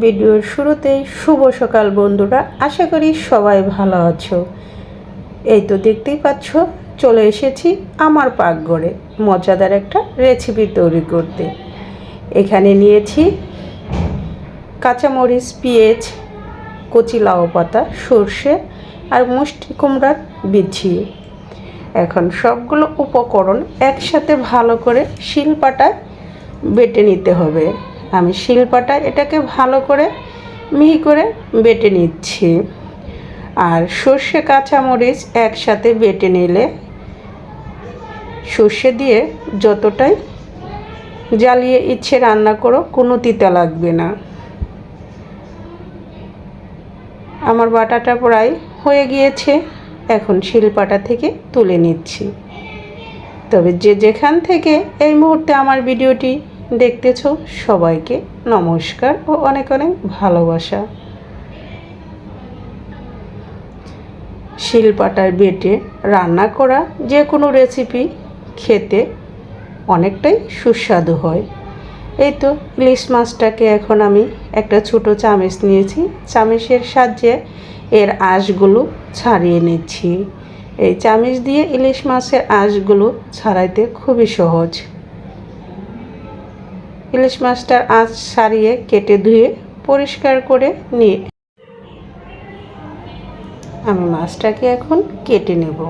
ভিডিওর শুরুতেই শুভ সকাল বন্ধুরা। আশা করি সবাই ভালো আছো। এই তো দেখতেই পাচ্ছ, চলে এসেছি আমার পাকঘরে। মজাদার একটা রেসিপি তৈরি করতে। এখানে নিয়েছি কাঁচামরিচ, পেঁয়াজ, কচি লাউ পাতা, সর্ষে আর মুষ্টি কুমড়ার বিছি এখন সবগুলো উপকরণ একসাথে ভালো করে শিলপাটায় বেটে নিতে হবে। আমি শিলপাটায় এটাকে ভালো করে মিহি করে বেটে নিচ্ছি। আর সর্ষে, কাঁচামরিচ একসাথে বেটে নিলে সর্ষে দিয়ে যতটাই জ্বালিয়ে ইচ্ছে রান্না করো, কোনো তিতা লাগবে না। আমার বাটাটা প্রায় হয়ে গিয়েছে, এখন শিলপাটা থেকে তুলে নিচ্ছি। তবে যে যেখান থেকে এই মুহূর্তে আমার ভিডিওটি দেখতেছ? সবাইকে নমস্কার ও অনেক অনেক ভালোবাসা। শিলপাটার বেটে রান্না করা যে কোনো রেসিপি খেতে অনেকটাই সুস্বাদু হয়। এই তো ইলিশ মাছটাকে এখন আমি একটা ছোট চামচ নিয়েছি। চামচের সাহায্যে এর আঁশগুলো ছাড়িয়ে নিচ্ছি। এই চামচ দিয়ে ইলিশ মাছের আঁশগুলো ছাড়াইতে খুবই সহজ। ইলিশ মাছটার আঁচ সারিয়ে কেটে ধুয়ে পরিষ্কার করে নিয়ে আমি মাছটাকে এখন কেটে নেব।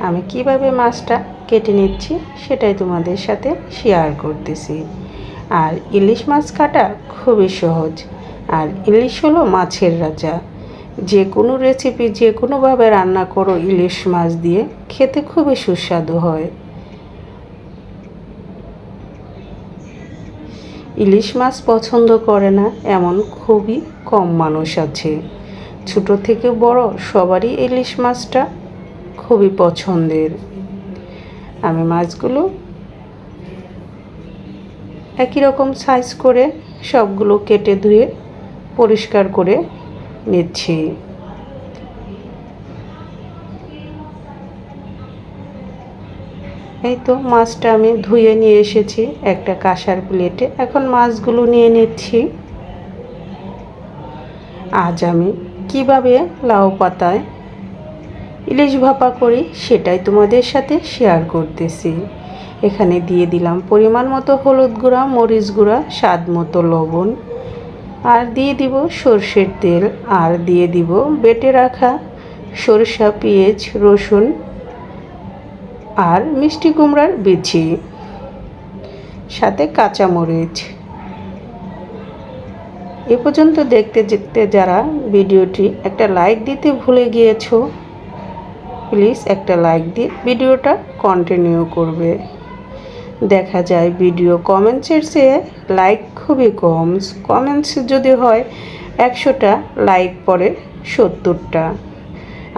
আমি কীভাবে মাছটা কেটে নিচ্ছি সেটাই তোমাদের সাথে শেয়ার করতেছি। আর ইলিশ মাছ কাটা খুবই সহজ। আর ইলিশ হলো মাছের রাজা। যে কোনো রেসিপি যে কোনোভাবে রান্না করো ইলিশ মাছ দিয়ে, খেতে খুবই সুস্বাদু হয়। ইলিশ মাছ পছন্দ করে না, এমন খুবই কম মানুষ আছে। ছোট থেকে বড় সবারই ইলিশ মাছটা খুবই পছন্দের। আমি মাছগুলো একই রকম সাইজ করে সবগুলো কেটে ধুয়ে পরিষ্কার করে নিচ্ছি। এই তো মাছটা আমি ধুয়ে নিয়ে এসেছি একটা কাঁসার প্লেটে। এখন মাছগুলো নিয়ে নিচ্ছি। আজ আমি কীভাবে লাউ পাতায় ইলিশ ভাপা করি সেটাই তোমাদের সাথে শেয়ার করতেছি। এখানে দিয়ে দিলাম পরিমাণ মতো হলুদ গুঁড়া, মরিচ গুঁড়া, স্বাদ মতো লবণ। আর দিয়ে দিব সর্ষের তেল। আর দিয়ে দিব বেটে রাখা সরষা, পেঁয়াজ, রসুন আর মিষ্টি কুমড়ার বিচি। সাথে কাঁচামরিচ। এ পর্যন্ত দেখতে দেখতে যারা ভিডিওটি একটা লাইক দিতে ভুলে গিয়েছো প্লিজ একটা লাইক দিয়ে ভিডিওটা কন্টিনিউ করবে। দেখা যায় ভিডিও কমেন্টসের চেয়ে লাইক খুবই কম। কমেন্টস যদি হয়, একশোটা লাইক পরে সত্তরটা।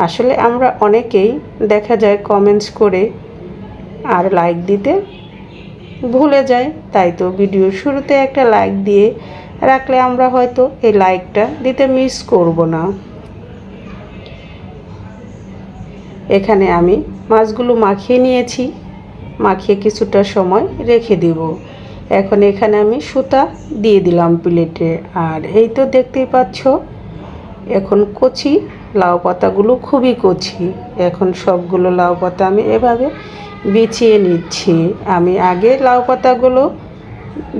আসলে আমরা অনেকেই দেখা যায় কমেন্টস করে আর লাইক দিতে ভুলে যায়। তাই তো ভিডিওর শুরুতে একটা লাইক দিয়ে রাখলে আমরা হয়তো এই লাইকটা দিতে মিস করব না। এখানে আমি মাছগুলো মাখিয়ে নিয়েছি। মাখিয়ে কিছুটা সময় রেখে দেব। এখন এখানে আমি সুতা দিয়ে দিলাম প্লেটে আর এই তো দেখতেই পাচ্ছ, এখন কচি লাউ পাতাগুলো খুবই কচি। এখন সবগুলো লাউ পাতা আমি এভাবে বিছিয়ে নিচ্ছি। আমি আগে লাউ পাতাগুলো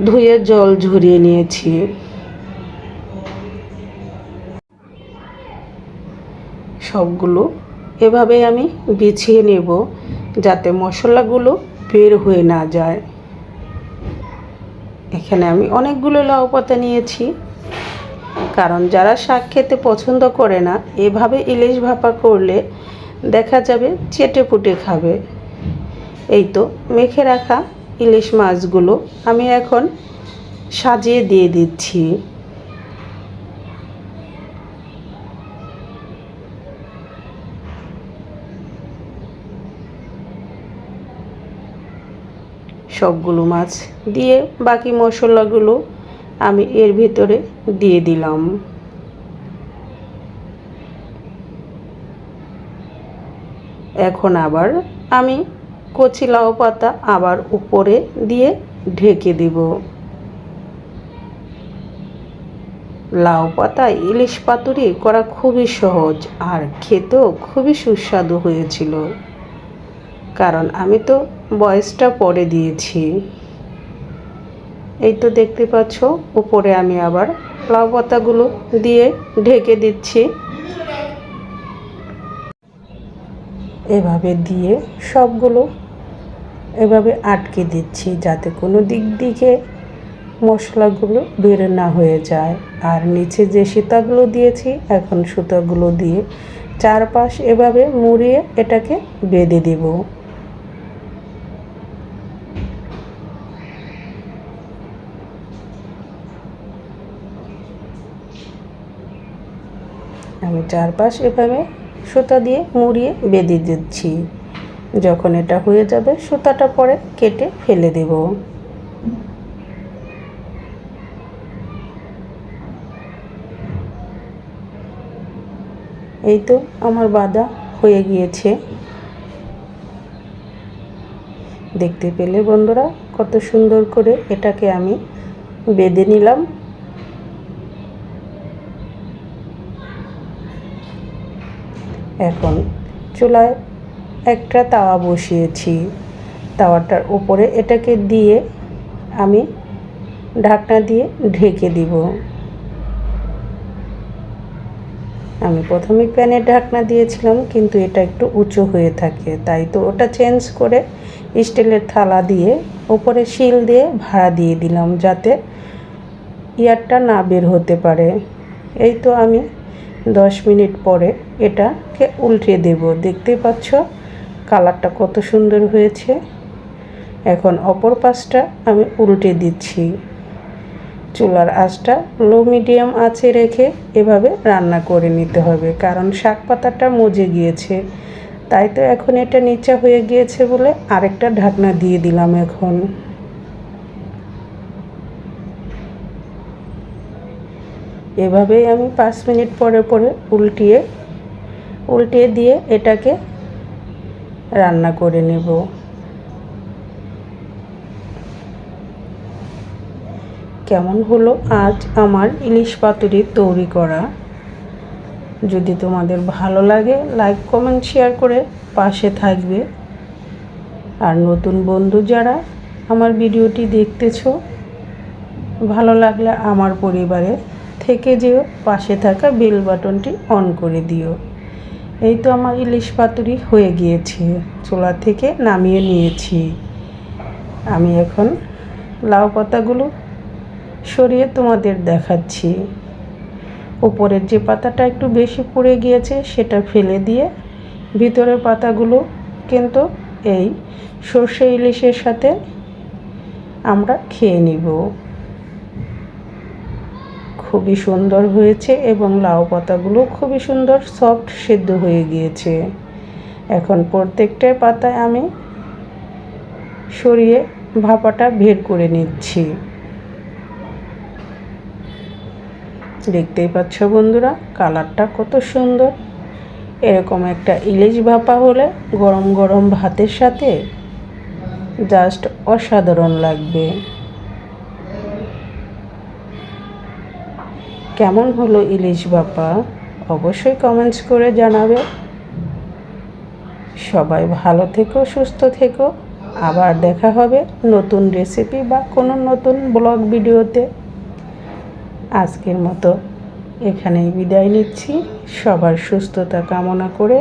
ধুয়ে জল ঝরিয়ে নিয়েছি। সবগুলো এভাবে আমি বিছিয়ে নেব যাতে মশলাগুলো বের হয়ে না যায়। এখানে আমি অনেকগুলো লাউ পাতা নিয়েছি। কারণ যারা শাক খেতে পছন্দ করে না, এভাবে ইলিশ ভাপা করলে দেখা যাবে চেটে পুটে খাবে। এই তো মেখে রাখা ইলিশ মাছগুলো আমি এখন সাজিয়ে দিয়ে দিচ্ছি। সবগুলো মাছ দিয়ে বাকি মশলাগুলো আমি এর ভিতরে দিয়ে দিলাম। এখন আবার আমি কচি লাউ পাতা আবার উপরে দিয়ে ঢেকে দিব। লাউ পাতা, ইলিশ পাতুরি করা খুবই সহজ আর খেতেও খুবই সুস্বাদু হয়েছিল। কারণ আমি তো বয়সটা পরে দিয়েছি। এই তো দেখতে পাচ্ছ, উপরে আমি আবার লাউ পাতাগুলো দিয়ে ঢেকে দিচ্ছি। এভাবে দিয়ে সবগুলো এভাবে আটকে দিচ্ছি যাতে কোনো দিক দিকে মশলাগুলো বের না হয়ে যায়। আর নিচে যে সুতাগুলো দিয়েছি, এখন সুতাগুলো দিয়ে চারপাশ এভাবে মুড়িয়ে এটাকে বেঁধে দেব। আমি চারপাশ এভাবে সুতা দিয়ে মুড়িয়ে বেঁধে দিচ্ছি। যখন এটা হয়ে যাবে, সুতাটা পরে কেটে ফেলে দেব। এই তো আমার বাদা হয়ে গিয়েছে। দেখতে পেলে বন্ধুরা, কত সুন্দর করে এটাকে আমি বেঁধে নিলাম। এখন চুলায় একটা তাওয়া বসিয়েছি। তাওয়াটার উপরে এটাকে দিয়ে আমি ঢাকনা দিয়ে ঢেকে দিব। আমি প্রথমে প্যানের ঢাকনা দিয়েছিলাম, কিন্তু এটা একটু উঁচু হয়ে থাকে, তাই তো ওটা চেঞ্জ করে স্টিলের থালা দিয়ে ওপরে শিল দিয়ে ভাড়া দিয়ে দিলাম যাতে ইয়ারটা না বের হতে পারে। এই তো আমি দশ মিনিট পরে এটাকে উল্টে দেব। দেখতে পাচ্ছ, কালারটা কত সুন্দর হয়েছে। এখন অপর পাশটা আমি উল্টে দিচ্ছি। চুলার আঁচটা লো মিডিয়াম আঁচে রেখে এভাবে রান্না করে নিতে হবে, কারণ শাক পাতাটা মজে গিয়েছে। তাই তো এখন এটা নিচা হয়ে গিয়েছে বলে আরেকটা ঢাকনা দিয়ে দিলাম এখন। এভাবেই আমি পাঁচ মিনিট পরে পরে উল্টিয়ে উল্টিয়ে দিয়ে এটাকে রান্না করে নেব। কেমন হলো আজ আমার ইলিশ পাতুরি তৈরি করা? যদি তোমাদের ভালো লাগে লাইক কমেন্ট শেয়ার করে পাশে থাকবে। আর নতুন বন্ধু যারা আমার ভিডিওটি দেখতেছ, ভালো লাগলে আমার পরিবারে থেকে যেও, পাশে থাকা বেল বাটনটি অন করে দিও। এই তো আমার ইলিশ পাতুরি হয়ে গিয়েছে, চুলা থেকে নামিয়ে নিয়েছি। আমি এখন লাউ পাতাগুলো সরিয়ে তোমাদের দেখাচ্ছি। উপরের যে পাতাটা একটু বেশি পড়ে গিয়েছে, সেটা ফেলে দিয়ে ভিতরের পাতাগুলো কিন্তু এই সর্ষে ইলিশের সাথে আমরা খেয়ে নিব। খুবই সুন্দর হয়েছে এবং লাউ পাতাগুলো খুবই সুন্দর সফট সেদ্ধ হয়ে গিয়েছে। এখন প্রত্যেকটা পাতায় আমি সরিয়ে ভাপাটা বের করে নিচ্ছি। দেখতেই পাচ্ছ বন্ধুরা, কালারটা কত সুন্দর। এরকম একটা ইলিশ ভাপা হলে গরম গরম ভাতের সাথে জাস্ট অসাধারণ লাগবে। কেমন হলো ইলিশ বাপা অবশ্যই কমেন্টস করে জানাবে। সবাই ভালো থেকো, সুস্থ থেকো। আবার দেখা হবে নতুন রেসিপি বা কোনো নতুন ব্লগ ভিডিওতে। আজকের মতো এখানেই বিদায় নিচ্ছি। সবার সুস্থতা কামনা করে